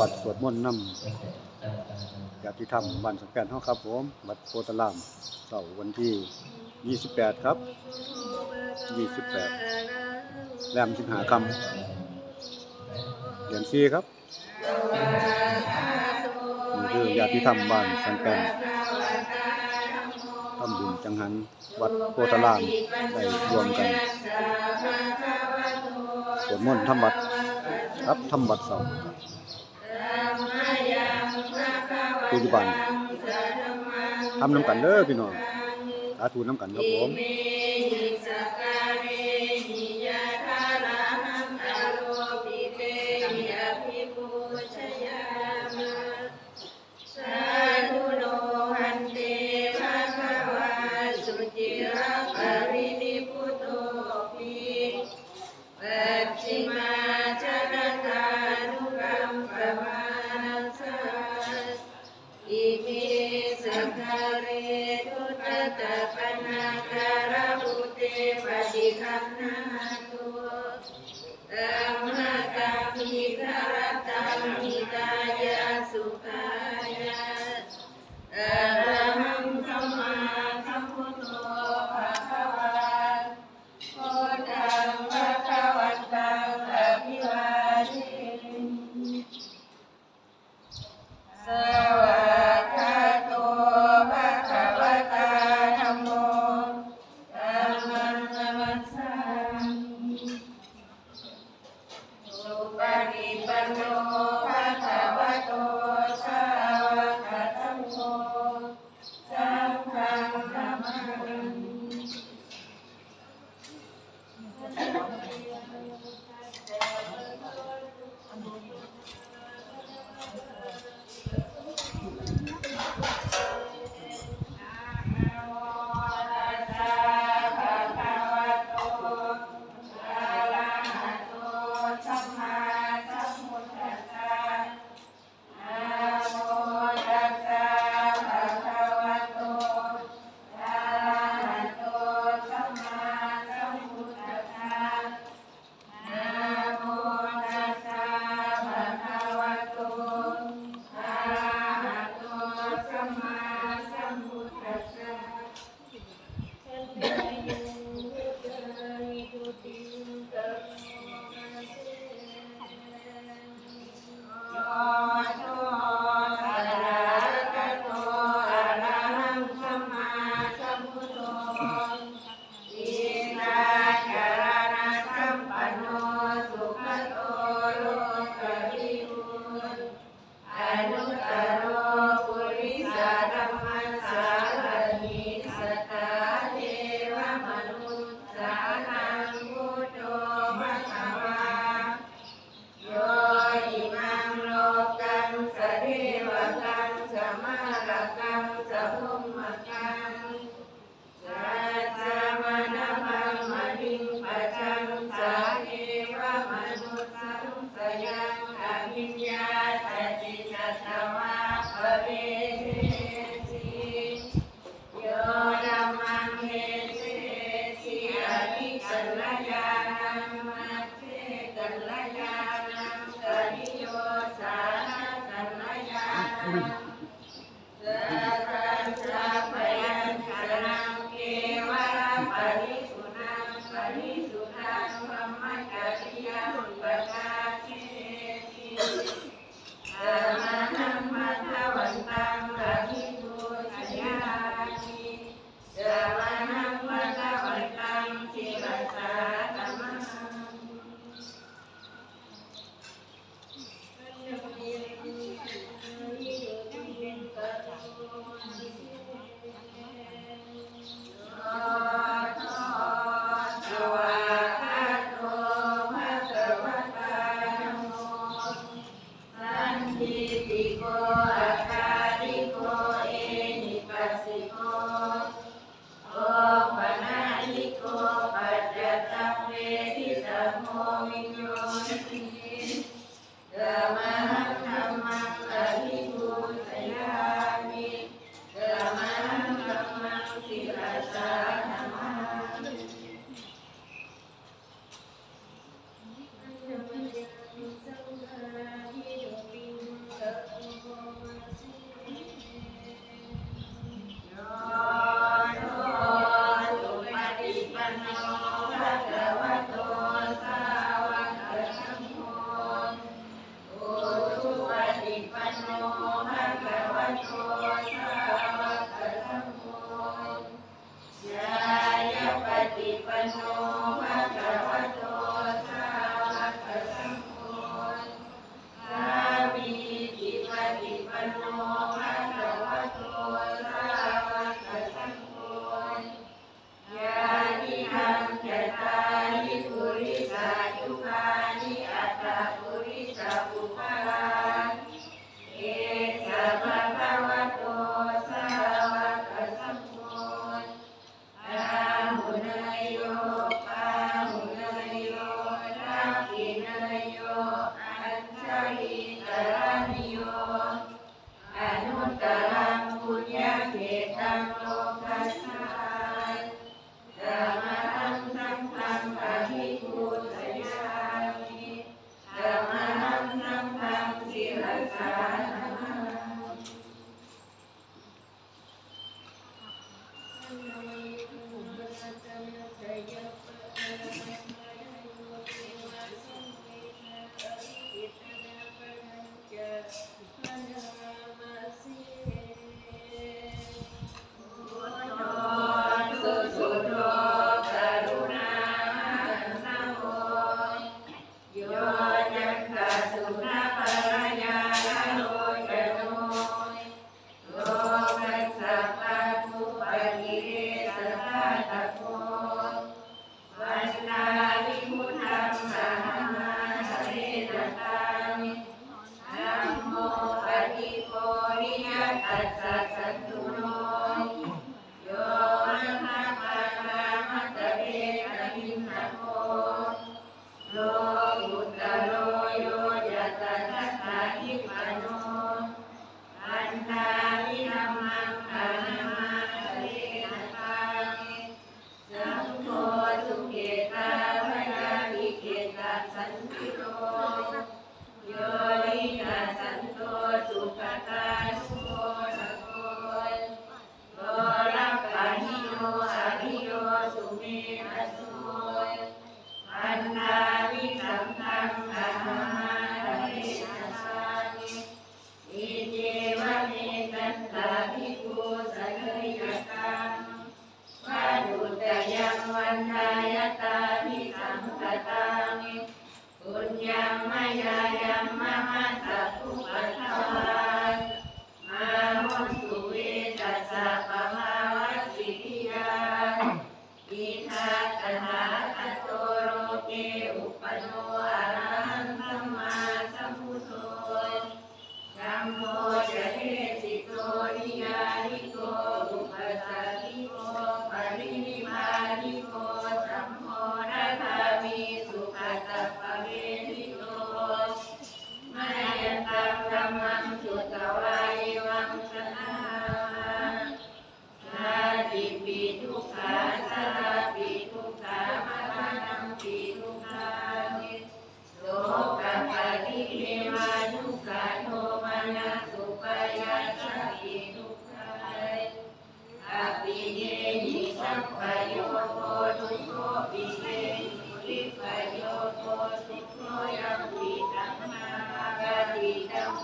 วัดสวดมนต์นำญากที่ทำวันสำคัญห้องครับผม วัดโพธารามเสาร์วันที่ 28 ครับ 28 แรมสิงหาคำเดือนซีครับนี่คือญาติธรรมบ้านสังเกันทำบุญจังหัน วัดโพธารามได้รวมกันสวดมนต์ทำวัด ครับทำวัดเสาร์ปัจจุบันทำน้ำกันเด้อพี่น้องสาธุน้ำกันครับผม Thank you.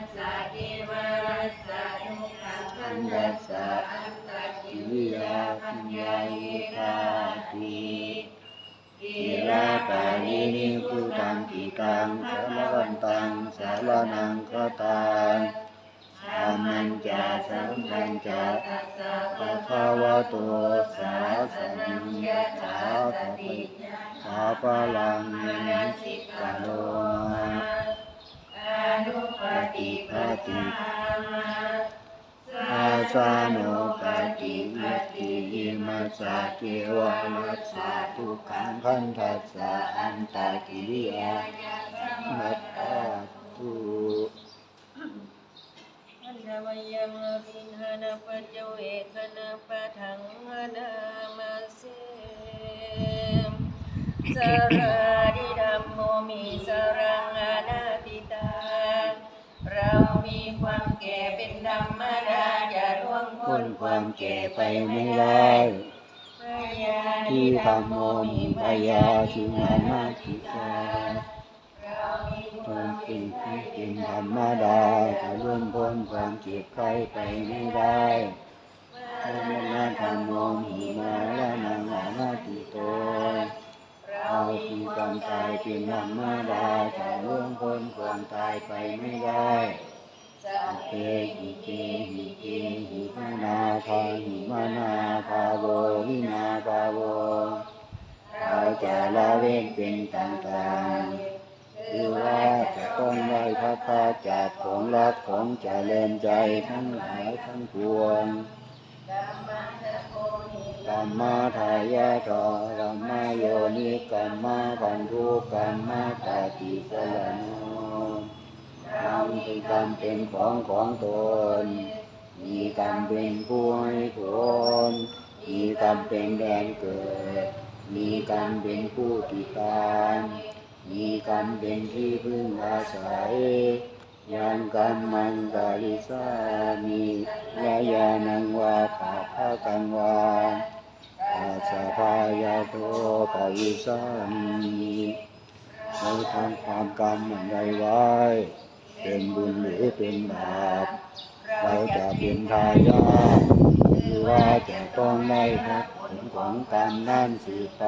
สสะเอวารัสสะทุกขคันยัสสะอัตตกิริยาคัญญาเยกาติอิราปารินิพุตังกิตังสารวันตังสารนังก็ตังธรรมัญจาสังฆัญจาตัสสะภะคะวะโตสาสนังยะถาตติสาปะลังนิสิกะโลมา นุปฏิปทาอาสานุปฏิปฏิยิมาสสะเกวะลัสสะทุกขังขันธัสสะอันตากิริยามัตตาตุอนดมายามาปินหานาปัจเจเวคนาปะทังหานามเสมสาระดิดัมโมมีสาระงอนา มีความแก่เป็นธรรมดาอย่าล่วงพ้นความแก่ไปไม่ได้พยาที่นิธรรมโมมิพยาทินานาทิตาเรามีความเป็เป็นเป็นธรรมดาจะล่วงพ้นความเจ็บไข้ไปไม่ได้ธรรมนาธรรมโมหิมาลานังอานาติโตเอาที่ความตายเป็นธรรมดาจะล่วงพ้นความตายไปไม่ได้ เตเพหิเตหิเตหิมานาภาหิมานาภาโววินาภาโวเราจะละเว้นเป็นต่างๆคือว่าจะต้องไล่พระพาจากของรักของจะเจริญใจทั้งหลายทั้งปวงกัมมัสสโกนิกรรมาทายาทากรรมาโยนิกรรมาพันธุกรรมาปฏิสลโน กรรมเป็นกรรมเป็นของของตน มีกรรมเป็นผู้ให้ผลมีกรรมเป็นแดนเกิด มีกรรมเป็นผู้ติดตามมีกรรมเป็นที่พึ่งอาศัยยังกรรมันกาลิสามีวายานังวาปาภากังวาอาสาพายาโตปวิสามีเราทำความกรรมอันใดไว้ เป็นบุญหรือเป็นบาปเราจะเป็นทายาทหรือว่าจะต้องได้รับผลของกรรมนั่นสืบไป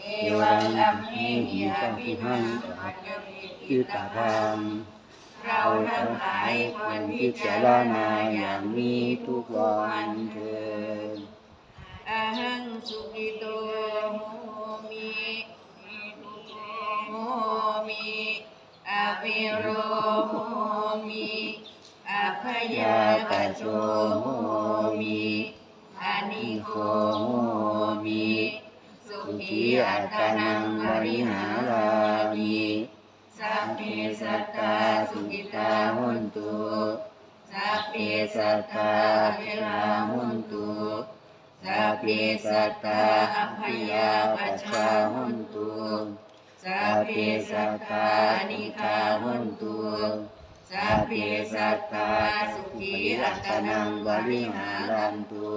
เอวังอัมหิหิอภิหังอัจจริจิตตาทางเราทั้งหลายควรพิจารณาอย่างนี้ทุกวันเถิดอาหังสุขิโตโหมิทุโกโหมิ อภิโรโหมิอภยากโชโหมิอานิโคโหมิสุขีอัตานังวริหารามิสัพเพสัตตาสุขิตาหุนตุสัพเพสัตตาเวลาหุนตุสัพเพสัตตาอัพยาปัชชาหุนตุ สัพเพสัตตานิคาหุนตุสัพเพสัตตาสุขีอัตนังวริหารันตุ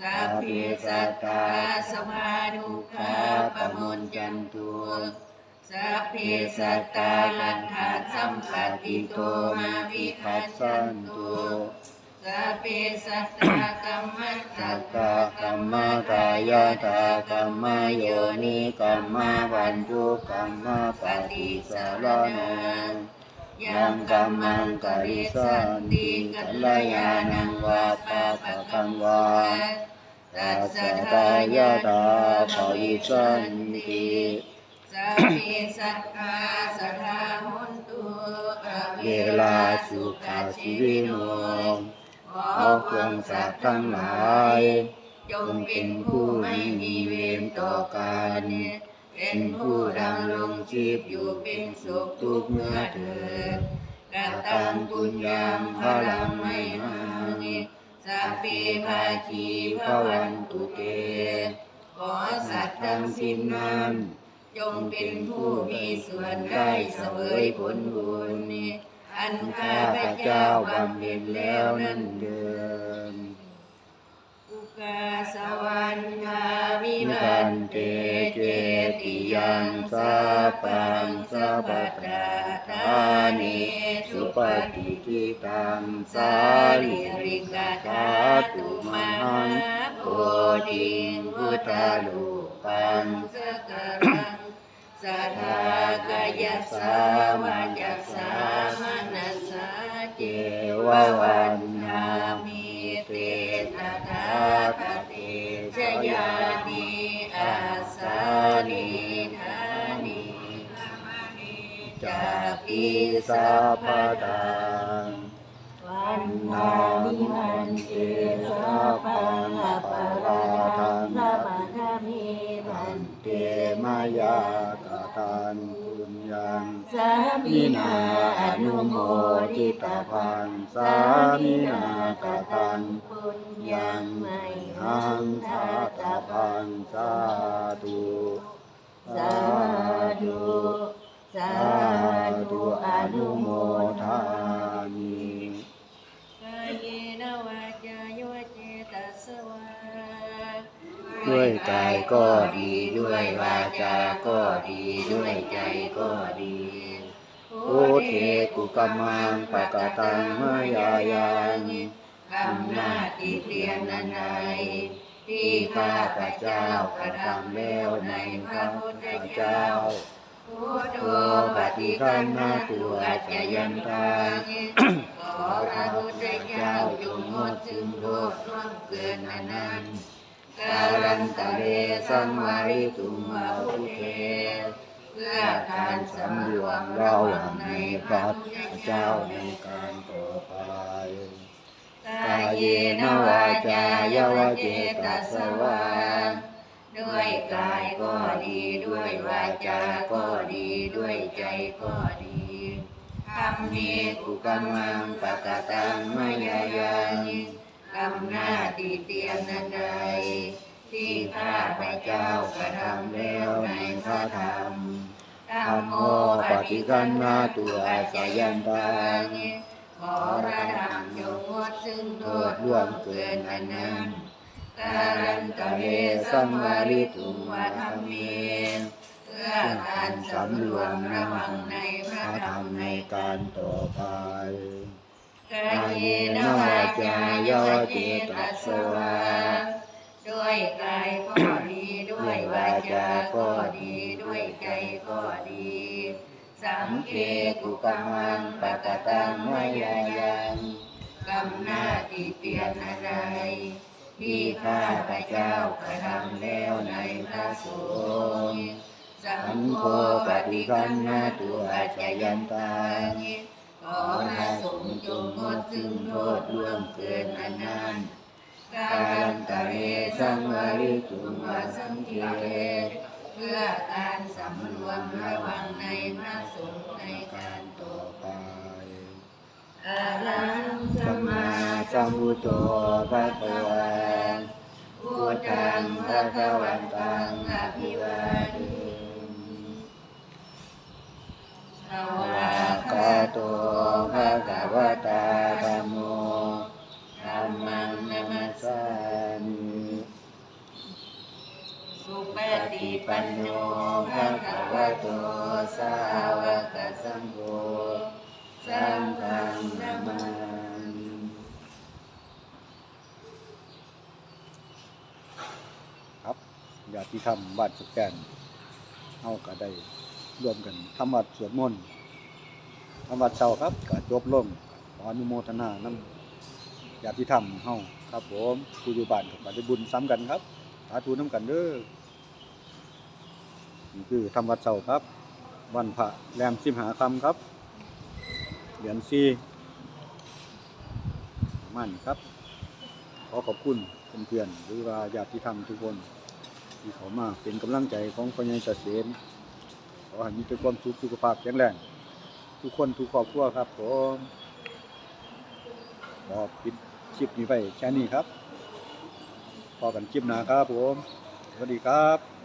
สัพเพสัตตาสภาทุกขาปะมนจันตุสัพเพสัตตาลันทาสัมปติโตมาวิคัสสันตุ สัพเพสัตตากรรมสัตตากรรมกายตากรรมโยนิกรรมวันทุกรรมปฏิสารนังยังกรรมังกริสันติกัลยานังวาปาปะคังวาตัสตัสะกาตยายาตาปปวิสันติสัพเพสัตตาสัทธาหุนตุอเวลาสุขาชีวิโน ขออพพวงสัตว์ทั้งหลายจงเป็นผู้ไม่มีเวรต่อกันเป็นผู้ดำรงชีพอยู่เป็นสุขทุกเมื่อเถิดกตังปุญญังพลังไม่หังสัพเพภาคีพระวันตุเต ขอสัตว์ทั้งสิ้นนั้นจงเป็นผู้มีส่วนได้เสวยผลบุญ อันข้าพเจ้าบำเพ็ญแล้วนั่นเดิมอุกาสวันทาวินิพันเตเจติยังงสาสาปัปังสัพปัพตตานิสุปฏิฏิทิตังสาลิริกาธาตุมหังโพโพธิธิพุทธาลูลูปังงสกรังสัทธา กายสาวาจัสสามนัสสาเจวววันนามิเตตตตถาถาคติติชยายาติอาสานินิธาธานิจาปิสัสาพพพะทาตังวันนานิมิมันเตสัพพังอปาราราทังงสัสัพพพะพิทามิมันเตมายากตัง ยังสามีนาอนุโมทิตาพังสามีนากตังปุญญังไมหังทัตพังสาธุสาธุสาธุอนุโมทา ด้วยกายก็ดีด้วยวาจาก็ดีด้วยใจก็ดีโอเทกุกมมังปะกะตังมายายังกำนาจที่เตียนนันใดที่ข้าพระเจ้ากระทำแล้วในพระพุทธเจ้าพุทโธปฏิคันนาตัวจยันตังขอพระพุทธเจ้าจงงดจึงโทษล่วงเกินอนันต์ กาลันตะเลสัมมาริตุงวาอุเทเพื่อการสำรวมระวังในพระพุทธเจ้าในการต่อไปกายเยนวาจายวเจตัสวาด้วยกายก็ดีด้วยวาจาก็ดีด้วยใจก็ดีทำมีกุกำมังปะกตังมายายั งกำหน้าที่เตียนนันใดที่ข้าพเจ้ากระทำแล้วในพระธรรมธรรมโมปฏิกันนาตัวสายันตังขอระธรรมจงงดซึ่งโทษล่วงเกินอันนั้นการันตะเรสัมวาริตุวาธรรมเมเพื่อการสำรวมระวังในพระธรรมในการต่อไป กายเยนวาจายวเจตัสวาด้วยกายก็ดีด้วยวาจาก็ดีด้วยใจก็ดี สังเคกุกำมังปะกตังมายายังกำหน้าที่เตียนอะไรที่ข้าพระเจ้ากระทำแล้วในพระสงฆ์สังโฆปฏิคันนาตัวจยันตัง ขอพระสงฆ์จงงดซึ่งโทษล่วงเกินอันนั้นกาลันตะเรสังวาริตุงวาสังเกเพื่อการสำรวมระวังในพระสงฆ์ในการต่อไปอะระหังสัมมาสัมพุทโธภะคะวะพุทธังภะควันต ธรรมบ้านสแกนเฮาก็ได้รวมกันทำวัดสวดมนต์ทำวัดเช้าครับก็จบลงขออนุโมทนานำญาติธรรมเฮาครับผมผู้อยู่บ้านก็ได้บุญซ้ำกันครับสาธุนํกันเด้อนี่คือทำวัดเช้าครับ วันพระแรมสิบหาคำครับเดือนสี่ประมันครับ ขอขอบคุณเพื่อนๆหรือว่าญาติธรรมทุกคน ที่เขามาเป็นกำลังใจของพญายเกษมขอให้มีแต่ความสุขสุขภาพแข็งแรง ทุกคนทุกครอบครัวครับผมขอปิดคลิปนี้ไปแค่นี้ครับพอกันคลิปหน้าครับผมสวัสดีครับ